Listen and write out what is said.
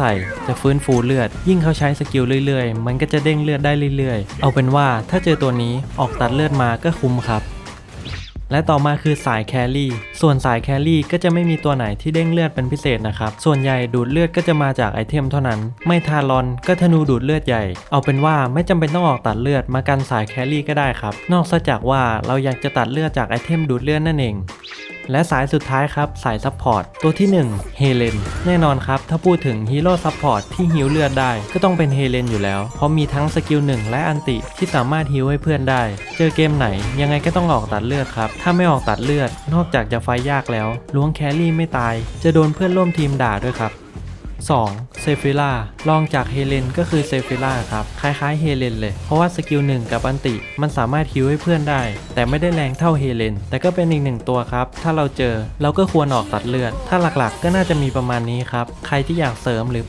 ใส่จะฟื้นฟูเลือด ยิ่งเขาใช้สกิลเรื่อยๆ มันก็จะเด้งเลือดได้เรื่อยๆ เอาเป็นว่าถ้าเจอตัวนี้ออกตัดเลือดมาก็คุ้มครับและต่อมาคือสายแครี่ ส่วนสายแครี่ก็จะไม่มีตัวไหนที่เด้งเลือดเป็นพิเศษนะครับ ส่วนใหญ่ดูดเลือดก็จะมาจากไอเทมเท่านั้น ไม่ทารอนก็ธนูดูดเลือดใหญ่ เอาเป็นว่าไม่จำเป็นต้องออกตัดเลือดมากันสายแครี่ก็ได้ครับ นอกจากว่าเราอยากจะตัดเลือดจากไอเทมดูดเลือดนั่นเอง และสายสุดท้ายครับสายซัพพอร์ตตัวที่1เฮเลนแน่นอนครับ ถ้าพูดถึงฮีโร่ซัพพอร์ตที่ฮิวเลือดได้ก็ต้องเป็นเฮเลนอยู่แล้ว เพราะมีทั้งสกิล1และอันติที่สามารถฮิวให้เพื่อนได้ เจอเกมไหนยังไงก็ต้องออกตัดเลือดครับ ถ้าไม่ออกตัดเลือด นอกจากจะไฟยากแล้วล้วงแครี่ไม่ตาย จะโดนเพื่อนร่วมทีมด่าด้วยครับ 2. เซฟิล่ารองจากเฮเลนก็คือเซฟิล่าครับ คล้ายๆเฮเลนเลย เพราะว่าสกิลหนึ่งกับอันติ มันสามารถฮิวให้เพื่อนได้ แต่ไม่ได้แรงเท่าเฮเลน แต่ก็เป็นอีกหนึ่งตัวครับ ถ้าเราเจอเราก็ควรออกตัดเลือด ถ้าหลักๆก็น่าจะมีประมาณนี้ครับ ใครที่อยากเสริมหรือ